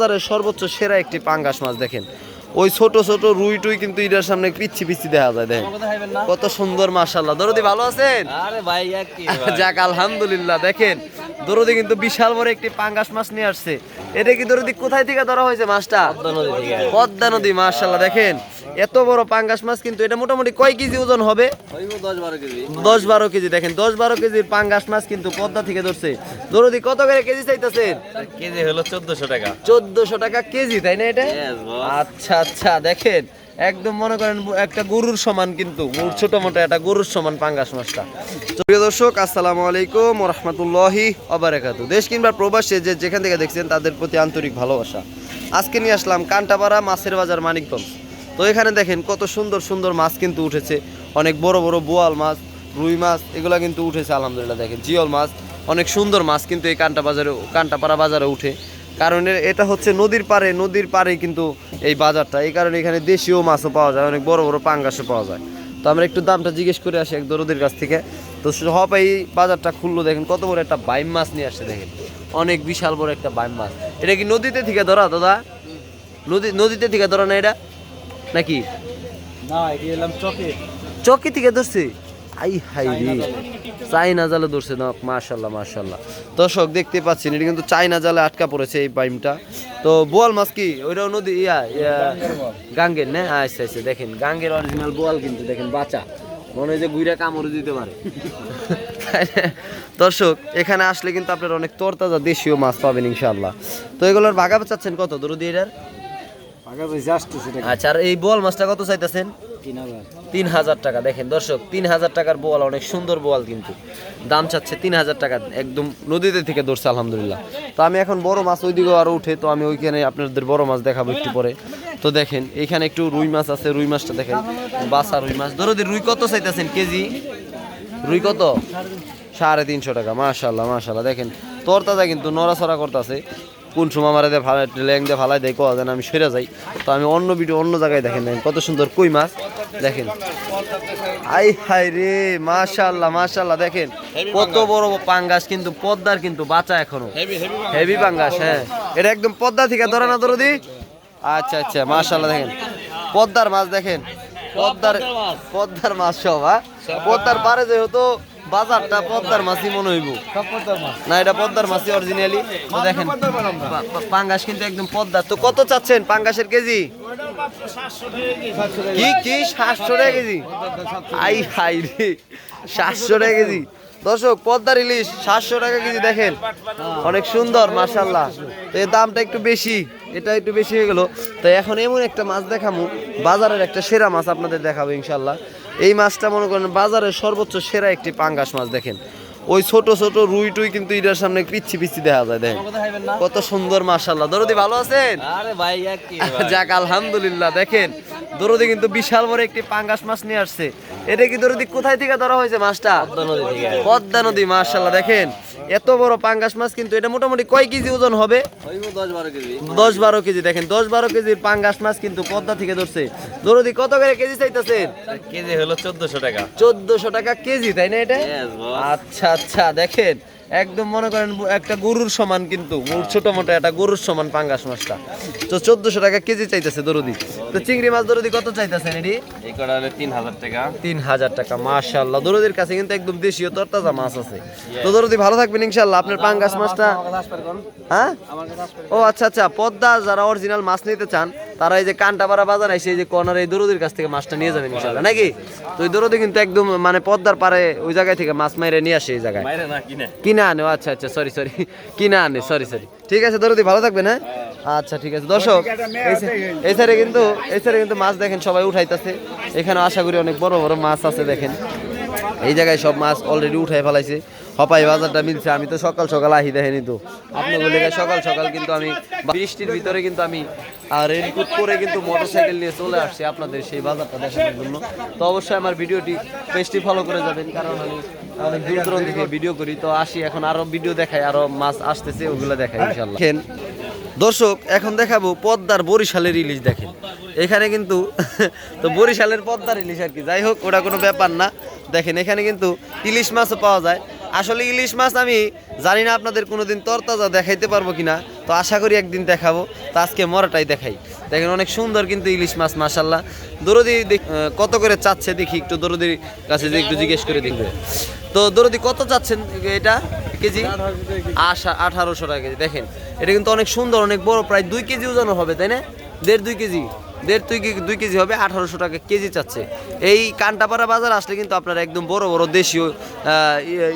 বাজারের সর্বোচ্চ সেরা একটি পাঙ্গাস মাছ দেখেন। ওই ছোট ছোট রুই টুই কিন্তু এটার সামনে পিচ্ছি পিচ্ছি দেখা যায় দেখেন। কত সুন্দর মাশাল্লাহ দরদি ভালো আছেন? যাক আলহামদুলিল্লাহ দেখেন। দরদি কিন্তু বিশাল বড় একটি পাঙ্গাস মাছ নিয়ে আসছে। এটা কি দরদি কোথায় থেকে ধরা হয়েছে মাছটা? পদ্মা নদী মাশাল্লাহ দেখেন। এত বড় পাঙ্গাস মাছ কিন্তু এটা মোটামুটি কয় কেজি ওজন হবে? দশ বারো কেজি। দেখেন দশ বারো কেজির পাঙ্গাস মাছ কিন্তু পদ্মা থেকে ধরছে। দরদি কত করে কেজি চাইতেছেন? কেজি হলো চোদ্দশো টাকা। চোদ্দশো টাকা কেজি তাই না এটা? আচ্ছা আচ্ছা দেখেন একদম মনে করেন একটা গরুর সমান কিন্তু ছোট মোটা একটা গরুর সমান পাঙ্গাস মাছটা। প্রিয় দর্শক আসসালামু আলাইকুম রহমতুল্লাহি অবরাকাতু দেশ কিংবা প্রবাসে যে যেখান থেকে দেখছেন তাদের প্রতি আন্তরিক ভালোবাসা। আজকে নিয়ে আসলাম কান্টাপাড়া মাছের বাজার মানিকগঞ্জ। তো এখানে দেখেন কত সুন্দর সুন্দর মাছ কিন্তু উঠেছে। অনেক বড় বড় বোয়াল মাছ, রুই মাছ, এগুলো কিন্তু উঠেছে, আলহামদুলিল্লাহ দেখেন। জিওল মাছ, অনেক সুন্দর মাছ কিন্তু এই কান্টা বাজারে, কান্টাপাড়া বাজারে উঠে। কারণ এটা হচ্ছে নদীর পারে নদীর পাড়ে কিন্তু এই বাজারটা। এই কারণে এখানে দেশীয় মাছও পাওয়া যায়, অনেক বড় বড় পাঙ্গাসও পাওয়া যায়। তো আমরা একটু দামটা জিজ্ঞেস করে আসি এক দরদের কাছ থেকে। তো সব এই বাজারটা খুললো, দেখেন কত বড় একটা বাইম মাছ নিয়ে আসছে, দেখেন। অনেক বিশাল বড় একটা বাইম মাছ। এটা কি নদীতে থেকে ধরা, দাদা? নদী নদীতে থেকে ধরা না এটা? নাকি? না এটি এলাম চকে। চকি থেকে ধরছে? আই হাই রে। চাইনা জালে। ধরছে না মাশাল্লাহ মাশাল্লাহ। দর্শক দেখতে পাচ্ছেন এটা কিন্তু চাইনা জালে আটকা পড়েছে এই পাইমটা তো বোয়াল মাছ কি? ওইটাও নদী ইয়া গাঙ্গের না? আচ্ছা আচ্ছা দেখেন গাঙ্গের অরিজিনাল বোয়াল কিন্তু দেখেন বাচ্চা মনে হয় যে গুইরা কামড়ে দিতে পারে। দর্শক এখানে আসলে কিন্তু আপনার অনেক তরতাজা দেশীয় মাছ পাবেন ইনশাল্লাহ তো এগুলোর ভাগা চাচ্ছেন কত? এটার আগে বেশি আসতেছে আচ্ছা আর এই বোয়াল মাছটা কত চাইতেছেন? তিন হাজার। টাকা দেখেন দর্শক তিন হাজার টাকার বোয়াল অনেক সুন্দর বোয়াল কিন্তু। দাম চাচ্ছে তিন হাজার টাকা একদম নদীতে থেকে ধরছে আলহামদুলিল্লাহ। তো আমি এখন বড় মাছ ওইদিকেও আরও উঠে তো আমি ওইখানে আপনাদের বড় মাছ দেখাবো একটু পরে। তো দেখেন এখানে একটু রুই মাছ আছে রুই মাছটা দেখেন বাসা রুই মাছ। ধরো রুই কত চাইতেছেন কেজি? রুই কত? সাড়ে তিনশো টাকা মাশাল্লাহ মাশাল্লাহ দেখেন তোর তাজা কিন্তু নড়াচড়া করতেছে। কোন সময় আমার দিয়ে ভালো ল্যাং দিয়ে ভালাই দেয় কোয়া যেন আমি সেরে যাই। তো আমি অন্য ভিডিও অন্য জায়গায় দেখেন দেখেন কত সুন্দর কই মাছ? দেখেন। আই হাই রে মাশাল্লাহ মাশাল্লাহ দেখেন। কত বড় পাঙ্গাস কিন্তু পদ্মার কিন্তু বাঁচা এখনও। হেভি পাঙ্গাস। হ্যাঁ। এটা একদম পদ্মা থেকে ধরে না ধরো দি। আচ্ছা আচ্ছা মাশাল্লাহ দেখেন। পদ্মার মাছ দেখেন। পদ্মার পদ্মার মাছ। সব হ্যাঁ। পদ্মার পারে যে হতো বাজারটা পদ্মার মাছই মনে হইব। না এটা পদ্মার মাছই অরিজিনালি দেখেন পাঙ্গাস কিন্তু একদম পদ্মার। তো কত চাচ্ছেন পাঙ্গাসের কেজি? কি কি? সাতশো টাকা কেজি? আই হাই রে সাতশো টাকা কেজি। দর্শক পদ্মার ইলিশ সাতশো টাকা কেজি দেখেন। অনেক সুন্দর মার্শাল্লাহ তো এর দামটা একটু বেশি এটা একটু বেশি হয়ে গেল। তো এখন এমন একটা মাছ দেখামু বাজারের একটা সেরা মাছ আপনাদের দেখাবো ইনশাল্লাহ এই মাছটা মনে করেন বাজারে সর্বোচ্চ সেরা একটি পাঙ্গাস মাছ দেখেন। ওই ছোট ছোট রুই টুই কিন্তু এটার সামনে পিচ্ছি পিচ্ছি দেখা যায় দেখেন। কত সুন্দর মাসাল্লাহ দরদি ভালো আছেন? আরে ভাই যাক আলহামদুলিল্লাহ দেখেন। দরদি কিন্তু বিশাল বড় একটি পাঙ্গাস মাছ নিয়ে আসছে। এটা কি দরদি কোথায় থেকে ধরা হয়েছে মাছটা? নদী পদ্মা নদী মাশাল্লাহ দেখেন। এত বড় পাঙ্গাস মাছ কিন্তু এটা মোটামুটি কয় কেজি ওজন হবে? দশ বারো কেজি দেখেন দশ বারো কেজির পাঙ্গাস মাছ কিন্তু পদ্মা থেকে ধরছে। দরদি কত করে কেজি চাইতেছেন? কেজি হলো চোদ্দশো টাকা। চোদ্দশো টাকা কেজি তাই না এটা? আচ্ছা আচ্ছা দেখেন একদম মনে করেন একটা গরুর সমান কিন্তু ছোট মোটো একটা গরুর সমান পাঙ্গাস মাছটা। তো চোদ্দশো টাকা কেজি চাইতেছে দরদি। তো চিংড়ি মাছ দরদি কত চাইতেছেন এটি তিন হাজার টাকা। তিন হাজার টাকা মাশাল্লাহ দরদির কাছে কিন্তু একদম দেশীয় তরতাজা মাছ আছে। তো দরদি ভালো থাকবেন ইনশাল্লাহ আপনার পাঙ্গাস মাছটা হ্যাঁ? ও আচ্ছা আচ্ছা। পদ্মা যারা অরিজিনাল মাছ নিতে চান তারা এই যে কান্টাপাড়া বাজার এসে এই যে কর্নার এই দরদির কাছ থেকে মাছটা নিয়ে যাবেন ইনশাল্লাহ নাকি? তো ওই দরদি কিন্তু একদম মানে পদ্মার পারে ওই জায়গায় থেকে মাছ মাইরে নিয়ে আসে এই জায়গায়। কিনে কিনা আনে? আচ্ছা আচ্ছা সরি সরি কিনা আনে সরি সরি ঠিক আছে, দরদি, ভালো থাকবেন হ্যাঁ? আচ্ছা ঠিক আছে। দর্শক, এই সাইডে কিন্তু, এই সাইডে কিন্তু মাছ দেখেন, সবাই উঠাইতেছে। এখানে আশা করি অনেক বড় বড় মাছ আছে, দেখেন। এই জায়গায় সব মাছ অলরেডি উঠাই ফেলাইছে। হপাই বাজারটা মিলছে, আমি তো সকাল সকাল আহি দেখেনি তো। আপনি বলে সকাল সকাল কিন্তু আমি বৃষ্টির ভিতরে কিন্তু আমি রেনকোট পরে কিন্তু মোটরসাইকেল নিয়ে চলে আসছি আপনাদের সেই বাজারটা দেখানোর জন্য। তো অবশ্যই আমার ভিডিওটি পেজটি ফলো করে যাবেন, কারণ আমি অনেক দূর দূরান্ত থেকে ভিডিও করি তো আসি এখন আরও ভিডিও দেখাই আরও মাছ আসতেছে ওগুলো দেখাই ইনশাল্লাহ দেখেন, দর্শক এখন দেখাবো পদ্মার বরিশালের ইলিশ দেখেন। এখানে কিন্তু তো বরিশালের পদ্মার ইলিশ আর কি। যাই হোক ওটা কোনো ব্যাপার না। দেখেন এখানে কিন্তু ইলিশ মাছও পাওয়া যায়। আসলে ইলিশ মাছ আমি জানি না আপনাদের কোনোদিন তরতাজা দেখাইতে পারব কিনা। তো আশা করি একদিন দেখাবো। তো আজকে মরাটাই দেখাই। দেখেন অনেক সুন্দর কিন্তু ইলিশ মাছ মাশাল্লাহ দরদি কত করে চাচ্ছে দেখি একটু দরদির কাছে একটু জিজ্ঞেস করে দেখবে তো দরদি কত চাচ্ছেন এটা কেজি? আশা আঠারোশো টাকা কেজি। দেখেন, এটা কিন্তু অনেক সুন্দর, অনেক বড়, প্রায় দুই কেজি ওজনও হবে, তাই না? দেড় দুই কেজি। দেড় দুই কেজি দুই কেজি হবে, আঠারোশো টাকা কেজি চাচ্ছে। এই কান্টাপাড়া বাজার আসলে কিন্তু আপনারা একদম বড় বড় দেশীয়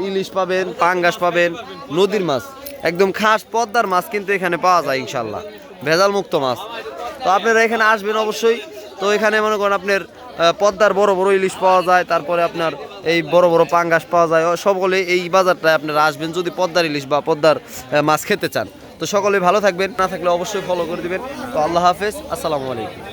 ইলিশ পাবেন, পাঙ্গাস পাবেন, নদীর মাছ। একদম খাস পদ্মার মাছ কিন্তু এখানে পাওয়া যায় ইনশাল্লাহ ভেজাল মুক্ত মাছ। তো আপনারা এখানে আসবেন অবশ্যই। তো এখানে মনে করেন আপনার পদ্মার বড় বড় ইলিশ পাওয়া যায়, তারপরে আপনার এই বড় বড় পাঙ্গাস পাওয়া যায় সকলে এই বাজারটায় আপনারা আসবেন যদি পদ্মার ইলিশ বা পদ্মার মাছ খেতে চান। তো সকলে ভালো থাকবেন, না থাকলে অবশ্যই ফলো করে দিবেন। তো আল্লাহ হাফেজ, আসসালামু আলাইকুম।